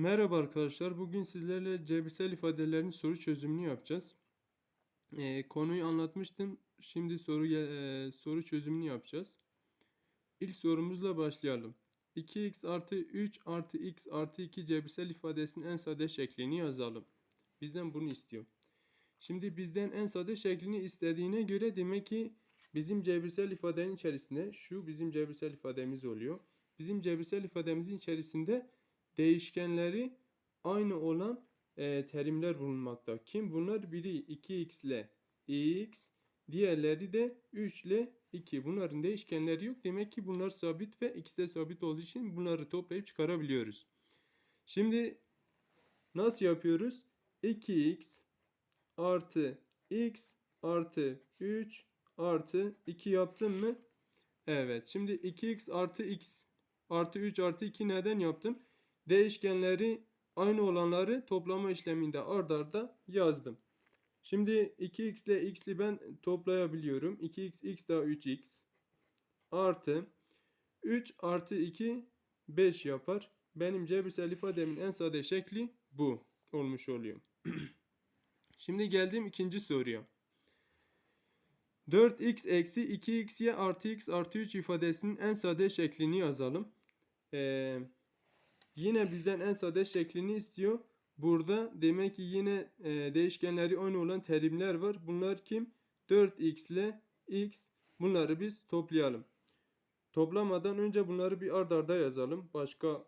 Merhaba arkadaşlar. Bugün sizlerle cebirsel ifadelerin soru çözümünü yapacağız. Ee, konuyu anlatmıştım. Şimdi soru e, soru çözümünü yapacağız. İlk sorumuzla başlayalım. 2x artı 3 artı x artı 2 cebirsel ifadesinin en sade şeklini yazalım. Bizden bunu istiyor. Şimdi bizden en sade şeklini istediğine göre demek ki bizim cebirsel ifadenin içerisinde şu bizim cebirsel ifademiz oluyor. Bizim cebirsel ifademizin içerisinde değişkenleri aynı olan e, terimler bulunmakta. Kim bunlar? Biri 2x ile x, diğerleri de 3 ile 2. Bunların değişkenleri yok. Demek ki bunlar sabit ve ikisi de sabit olduğu için bunları toplayıp çıkarabiliyoruz. Şimdi nasıl yapıyoruz? 2x artı x artı 3 artı 2 yaptım mı? Evet. Şimdi 2x artı x artı 3 artı 2 neden yaptım? Değişkenleri aynı olanları toplama işleminde ard arda yazdım. Şimdi 2x ile x'li ben toplayabiliyorum. 2x x daha 3x artı 3 artı 2 5 yapar. Benim cebirsel ifademin en sade şekli bu olmuş oluyor. Şimdi geldim ikinci soruya. 4x eksi 2xy artı x artı 3 ifadesinin en sade şeklini yazalım. Ee, yine bizden en sade şeklini istiyor. Burada demek ki yine e, değişkenleri aynı olan terimler var. Bunlar kim? 4x ile x. Bunları biz toplayalım. Toplamadan önce bunları bir ard arda yazalım. Başka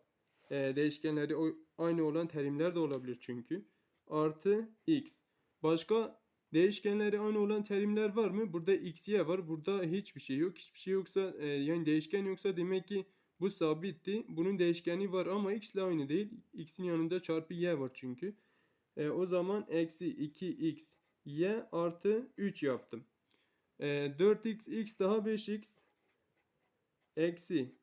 e, değişkenleri aynı olan terimler de olabilir çünkü. Artı x. Başka değişkenleri aynı olan terimler var mı? Burada x, y var. Burada hiçbir şey yok. Hiçbir şey yoksa e, yani değişken yoksa demek ki bu sabitti. Bunun değişkeni var ama x ile aynı değil. x'in yanında çarpı y var çünkü. E, o zaman eksi 2x y artı 3 yaptım. E, 4x x daha 5x eksi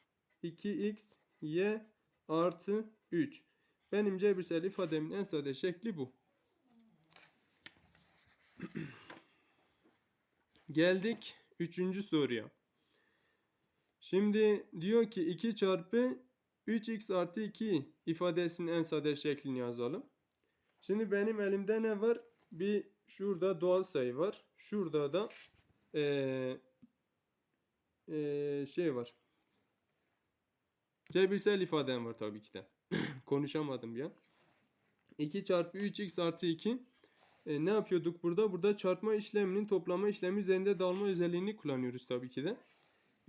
2x y artı 3. Benim cebirsel ifademin en sade şekli bu. Geldik üçüncü soruya. Şimdi diyor ki 2 çarpı 3x artı 2 ifadesinin en sade şeklini yazalım. Şimdi benim elimde ne var? Bir şurada doğal sayı var. Şurada da eee, eee, şey var. Cebirsel ifadem var tabii ki de. Konuşamadım ya. 2 çarpı 3x artı 2 e, ne yapıyorduk burada? Burada çarpma işleminin toplama işlemi üzerinde dağılma özelliğini kullanıyoruz tabii ki de.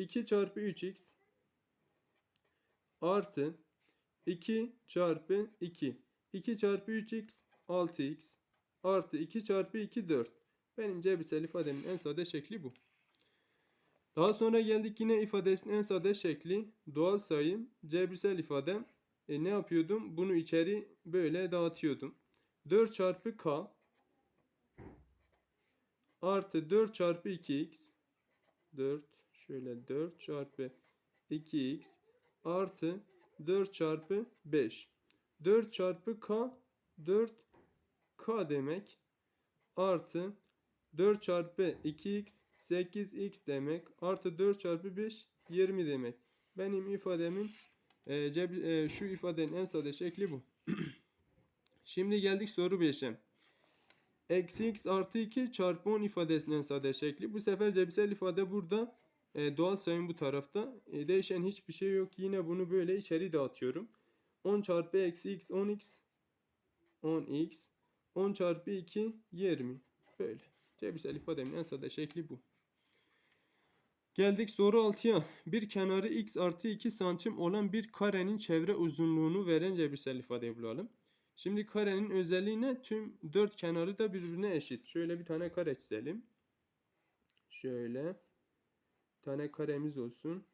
2 çarpı 3x artı 2 çarpı 2. 2 çarpı 3x 6x artı 2 çarpı 2 4. Benim cebirsel ifademin en sade şekli bu. Daha sonra geldik yine ifadesinin en sade şekli doğal sayı cebirsel ifadem. E, ne yapıyordum? Bunu içeri böyle dağıtıyordum. 4 çarpı k artı 4 çarpı 2x 4 şöyle 4 çarpı 2x artı 4 çarpı 5 4 çarpı k 4 k demek artı 4 çarpı 2x 8x demek artı 4 çarpı 5 20 demek. Benim ifademin e, ceb- e, şu ifadenin en sade şekli bu. Şimdi geldik soru 5'e. Eksi x artı 2 çarpı 10 ifadesinin sade şekli. Bu sefer cebirsel ifade burada. E, doğal sayım bu tarafta. E, değişen hiçbir şey yok. Yine bunu böyle içeri dağıtıyorum. 10 çarpı eksi x 10x 10x 10 çarpı 2 20. Böyle. Cebirsel ifademin en sade şekli bu. Geldik soru 6'ya. Bir kenarı x artı 2 santim olan bir karenin çevre uzunluğunu veren cebirsel ifadeyi bulalım. Şimdi karenin özelliği ne? Tüm dört kenarı da birbirine eşit. Şöyle bir tane kare çizelim. Şöyle. Tane karemiz olsun.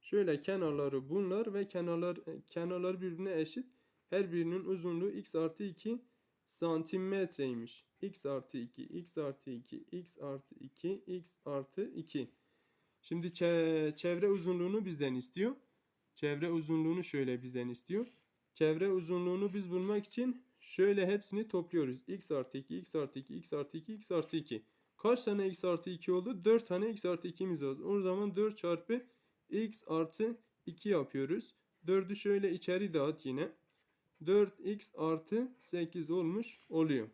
Şöyle kenarları bunlar ve kenarlar kenarlar birbirine eşit. Her birinin uzunluğu x artı 2 santimetreymiş. x artı 2, x artı 2, x artı 2, x artı 2. Şimdi çe- çevre uzunluğunu bizden istiyor. Çevre uzunluğunu şöyle bizden istiyor. Çevre uzunluğunu biz bulmak için şöyle hepsini topluyoruz. x artı 2, x artı 2, x artı 2, x artı 2. Kaç tane x artı 2 oldu? 4 tane x artı 2'miz oldu. O zaman 4 çarpı x artı 2 yapıyoruz. 4'ü şöyle içeri dağıt yine. 4x artı 8 olmuş oluyor.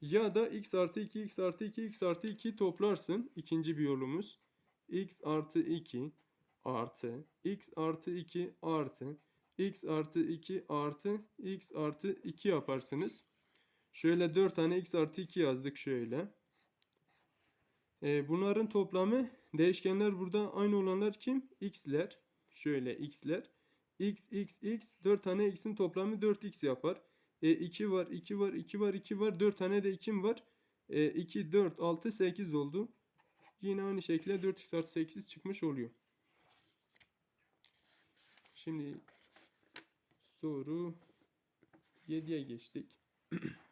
Ya da x artı 2 x artı 2 x artı 2 toplarsın. İkinci bir yolumuz. x artı 2 artı x artı 2 artı x artı 2 artı x artı 2 yaparsınız. Şöyle 4 tane x artı 2 yazdık şöyle. Ee, bunların toplamı değişkenler burada aynı olanlar kim? x'ler. Şöyle x'ler. x, x, x. 4 tane x'in toplamı 4x yapar. E, 2 var, 2 var, 2 var, 2 var. 4 tane de 2'm var. E, 2, 4, 6, 8 oldu. Yine aynı şekilde 4x artı 8 çıkmış oluyor. Şimdi soru 7'ye geçtik.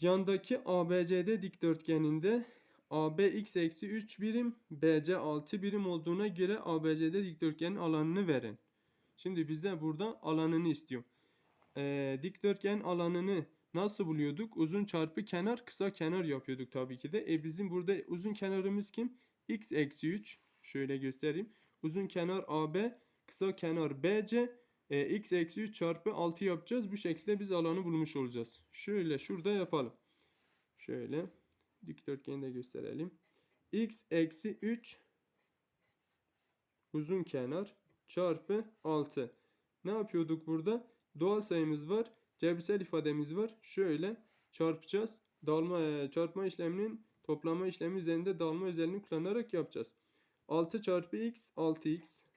Yandaki ABCD dikdörtgeninde AB x eksi 3 birim, BC 6 birim olduğuna göre ABCD dikdörtgenin alanını verin. Şimdi bizden burada alanını istiyor. Ee, dikdörtgen alanını nasıl buluyorduk? Uzun çarpı kenar kısa kenar yapıyorduk tabii ki de. E bizim burada uzun kenarımız kim? x eksi 3. Şöyle göstereyim. Uzun kenar AB, kısa kenar BC. E, x eksi 3 çarpı 6 yapacağız. Bu şekilde biz alanı bulmuş olacağız. Şöyle şurada yapalım. Şöyle dikdörtgeni de gösterelim. x eksi 3 uzun kenar çarpı 6. Ne yapıyorduk burada? Doğal sayımız var. Cebirsel ifademiz var. Şöyle çarpacağız. Dalma e, çarpma işleminin toplama işlemi üzerinde dalma özelliğini kullanarak yapacağız. 6 çarpı x 6x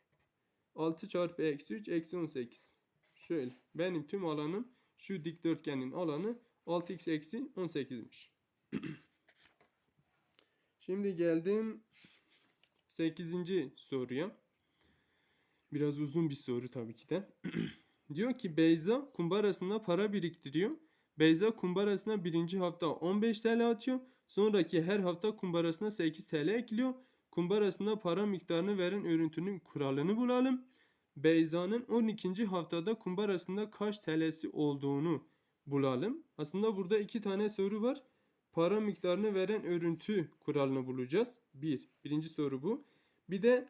6 çarpı eksi 3 eksi 18. Şöyle benim tüm alanım şu dikdörtgenin alanı 6x eksi 18'miş. Şimdi geldim 8. soruya. Biraz uzun bir soru tabii ki de. Diyor ki Beyza kumbarasında para biriktiriyor. Beyza kumbarasına birinci hafta 15 TL atıyor. Sonraki her hafta kumbarasına 8 TL ekliyor. Kumbarasında para miktarını veren örüntünün kuralını bulalım. Beyza'nın 12. haftada kumbarasında kaç TL'si olduğunu bulalım. Aslında burada iki tane soru var. Para miktarını veren örüntü kuralını bulacağız. Bir. Birinci soru bu. Bir de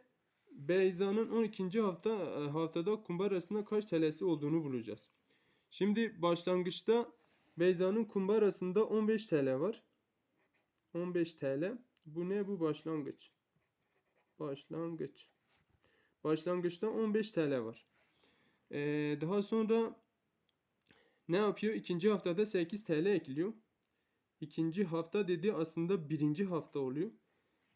Beyza'nın 12. hafta e, haftada kumbarasında kaç TL'si olduğunu bulacağız. Şimdi başlangıçta Beyza'nın kumbarasında 15 TL var. 15 TL. Bu ne? Bu başlangıç. Başlangıç. Başlangıçta 15 TL var. Ee, daha sonra ne yapıyor? İkinci haftada 8 TL ekliyor. İkinci hafta dedi aslında birinci hafta oluyor.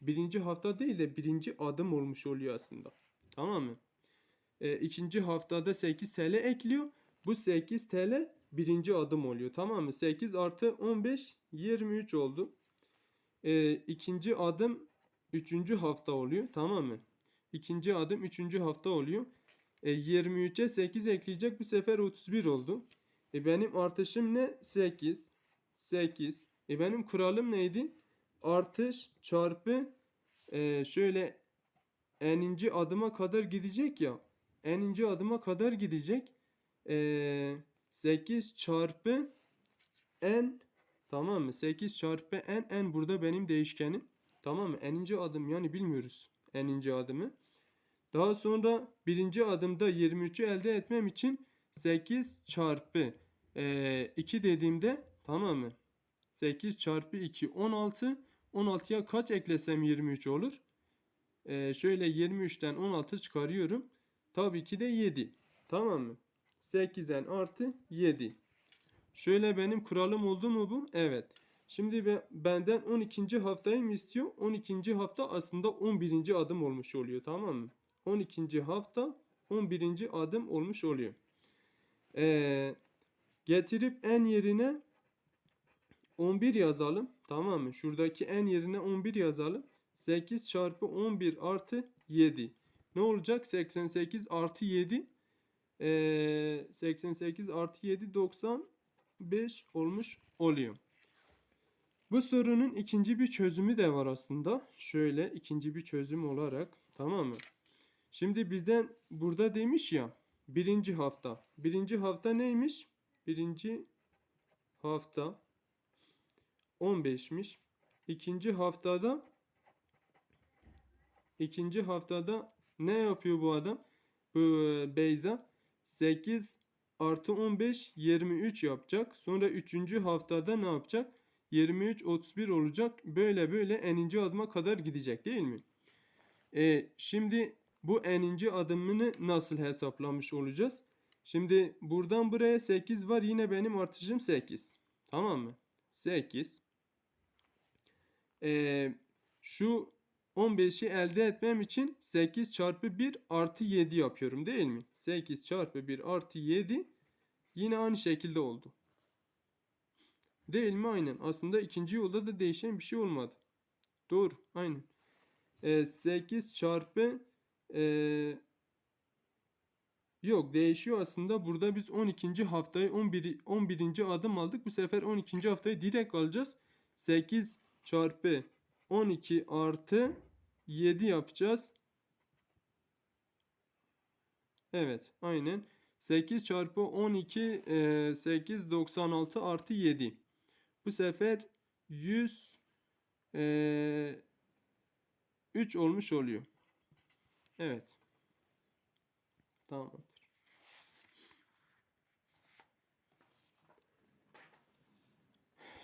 Birinci hafta değil de birinci adım olmuş oluyor aslında. Tamam mı? Ee, ikinci haftada 8 TL ekliyor. Bu 8 TL birinci adım oluyor. Tamam mı? 8 artı 15 23 oldu. Ee, ikinci adım üçüncü hafta oluyor. Tamam mı? İkinci adım üçüncü hafta oluyor. E, 23'e 8 ekleyecek. Bu sefer 31 oldu. E, benim artışım ne? 8. 8. E, benim kuralım neydi? Artış çarpı e, şöyle eninci adıma kadar gidecek ya. Eninci adıma kadar gidecek. E, 8 çarpı n tamam mı? 8 çarpı n n burada benim değişkenim. Tamam mı? Eninci adım yani bilmiyoruz eninci adımı. Daha sonra birinci adımda 23'ü elde etmem için 8 çarpı e, 2 dediğimde tamam mı? 8 çarpı 2 16. 16'ya kaç eklesem 23 olur? E, şöyle 23'ten 16 çıkarıyorum. Tabii ki de 7. Tamam mı? 8'en artı 7. Şöyle benim kuralım oldu mu bu? Evet. Şimdi be- benden 12. haftayı mı istiyor? 12. hafta aslında 11. adım olmuş oluyor tamam mı? 12. hafta 11. adım olmuş oluyor. Ee, getirip en yerine 11 yazalım. Tamam mı? Şuradaki en yerine 11 yazalım. 8 çarpı 11 artı 7. Ne olacak? 88 artı 7. Ee, 88 artı 7 95 olmuş oluyor. Bu sorunun ikinci bir çözümü de var aslında. Şöyle ikinci bir çözüm olarak tamam mı? Şimdi bizden burada demiş ya birinci hafta. Birinci hafta neymiş? Birinci hafta 15'miş. İkinci haftada ikinci haftada ne yapıyor bu adam? Bu e, Beyza 8 artı 15 23 yapacak. Sonra 3. haftada ne yapacak? 23 31 olacak. Böyle böyle eninci adıma kadar gidecek değil mi? E, şimdi bu eninci adımını nasıl hesaplamış olacağız? Şimdi buradan buraya 8 var. Yine benim artışım 8. Tamam mı? 8. E, şu 15'i elde etmem için 8 çarpı 1 artı 7 yapıyorum değil mi? 8 çarpı 1 artı 7 yine aynı şekilde oldu. Değil mi? Aynen. Aslında ikinci yolda da değişen bir şey olmadı. Doğru. Aynen. E, 8 çarpı e, yok değişiyor aslında. Burada biz 12. haftayı 11, 11. adım aldık. Bu sefer 12. haftayı direkt alacağız. 8 çarpı 12 artı 7 yapacağız. Evet aynen. 8 çarpı 12 e, 8 96 artı 7. Bu sefer 100 e, 3 olmuş oluyor. Evet. Tamamdır.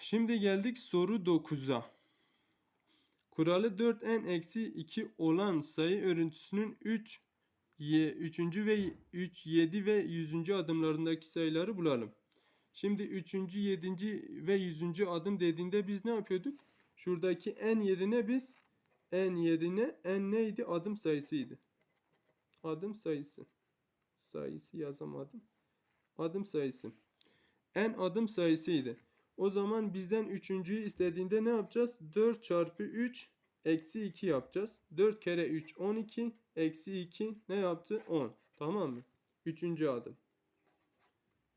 Şimdi geldik soru 9'a. Kuralı 4n eksi 2 olan sayı örüntüsünün 3 y 3. ve 3 7 ve 100. adımlarındaki sayıları bulalım. Şimdi 3. 7. ve 100. adım dediğinde biz ne yapıyorduk? Şuradaki n yerine biz n yerine n neydi? Adım sayısıydı. Adım sayısı. Sayısı yazamadım. Adım sayısı. n adım sayısıydı. O zaman bizden üçüncüyü istediğinde ne yapacağız? 4 çarpı 3 eksi 2 yapacağız. 4 kere 3 12 eksi 2 ne yaptı? 10. Tamam mı? Üçüncü adım.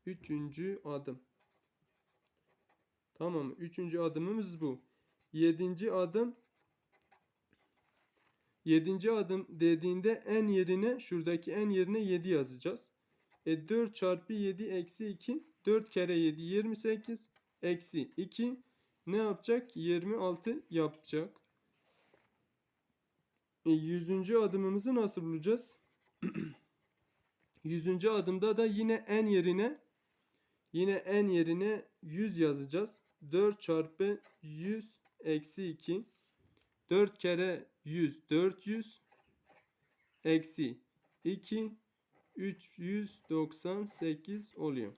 Üçüncü adım. Tamam mı? Üçüncü adımımız bu. Yedinci adım. Yedinci adım dediğinde en yerine şuradaki en yerine 7 yazacağız. E 4 çarpı 7 eksi 2 4 kere 7 28 eksi 2 ne yapacak? 26 yapacak. E, 100. adımımızı nasıl bulacağız? 100. adımda da yine n yerine yine n yerine 100 yazacağız. 4 çarpı 100 eksi 2 4 kere 100 400 eksi 2 398 oluyor.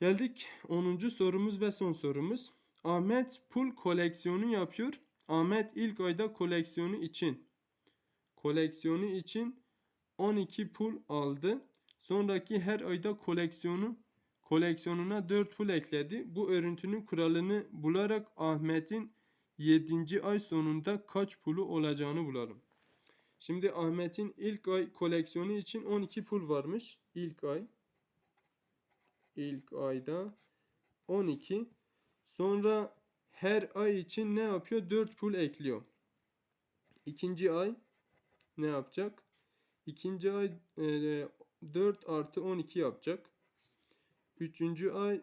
Geldik 10. sorumuz ve son sorumuz. Ahmet pul koleksiyonu yapıyor. Ahmet ilk ayda koleksiyonu için koleksiyonu için 12 pul aldı. Sonraki her ayda koleksiyonu koleksiyonuna 4 pul ekledi. Bu örüntünün kuralını bularak Ahmet'in 7. ay sonunda kaç pulu olacağını bulalım. Şimdi Ahmet'in ilk ay koleksiyonu için 12 pul varmış. İlk ay ilk ayda 12. Sonra her ay için ne yapıyor? 4 pul ekliyor. İkinci ay ne yapacak? İkinci ay e, 4 artı 12 yapacak. Üçüncü ay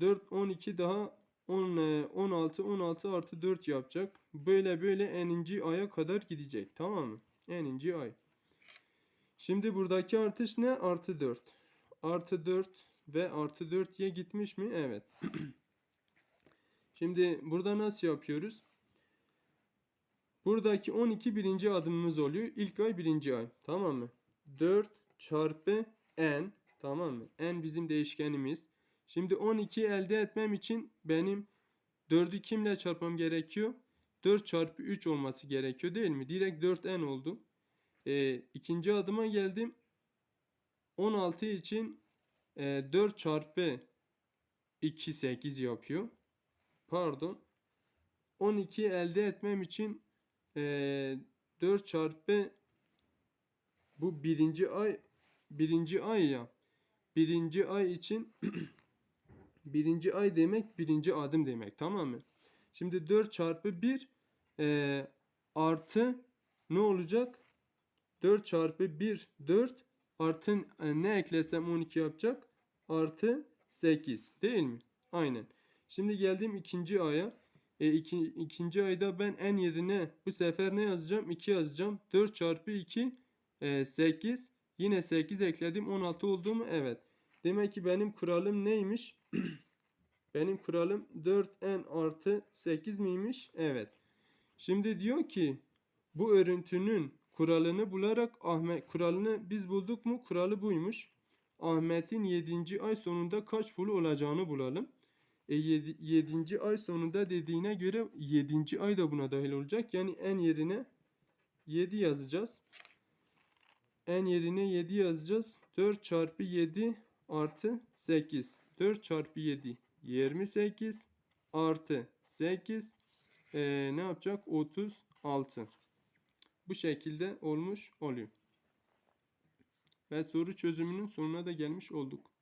4 12 daha 10 16 16 artı 4 yapacak. Böyle böyle eninci aya kadar gidecek. Tamam mı? Eninci ay. Şimdi buradaki artış ne? Artı 4. Artı 4 ve artı 4'ye gitmiş mi? Evet. Şimdi burada nasıl yapıyoruz? Buradaki 12 birinci adımımız oluyor. İlk ay birinci ay. Tamam mı? 4 çarpı n. Tamam mı? n bizim değişkenimiz. Şimdi 12 elde etmem için benim 4'ü kimle çarpmam gerekiyor? 4 çarpı 3 olması gerekiyor değil mi? Direkt 4n oldu. E, ikinci adıma geldim. 16 için e, 4 çarpı 2 8 yapıyor. Pardon. 12 elde etmem için e, 4 çarpı bu birinci ay birinci ay ya. Birinci ay için birinci ay demek birinci adım demek tamam mı? Şimdi 4 çarpı 1 e, artı ne olacak? 4 çarpı 1 4 artı e, ne eklesem 12 yapacak? Artı 8 değil mi? Aynen. Şimdi geldim ikinci aya. E, iki, ikinci ayda ben en yerine bu sefer ne yazacağım? 2 yazacağım. 4 çarpı 2 8. Yine 8 ekledim. 16 oldu mu? Evet. Demek ki benim kuralım neymiş? benim kuralım 4n artı 8 miymiş? Evet. Şimdi diyor ki bu örüntünün kuralını bularak Ahmet kuralını biz bulduk mu? Kuralı buymuş. Ahmet'in 7. ay sonunda kaç pulu olacağını bulalım. E 7. 7. ay sonunda dediğine göre 7. ay da buna dahil olacak. Yani en yerine 7 yazacağız. En yerine 7 yazacağız. 4 çarpı 7 artı 8. 4 çarpı 7 28 artı 8 e, ne yapacak? 36. Bu şekilde olmuş oluyor. Ve soru çözümünün sonuna da gelmiş olduk.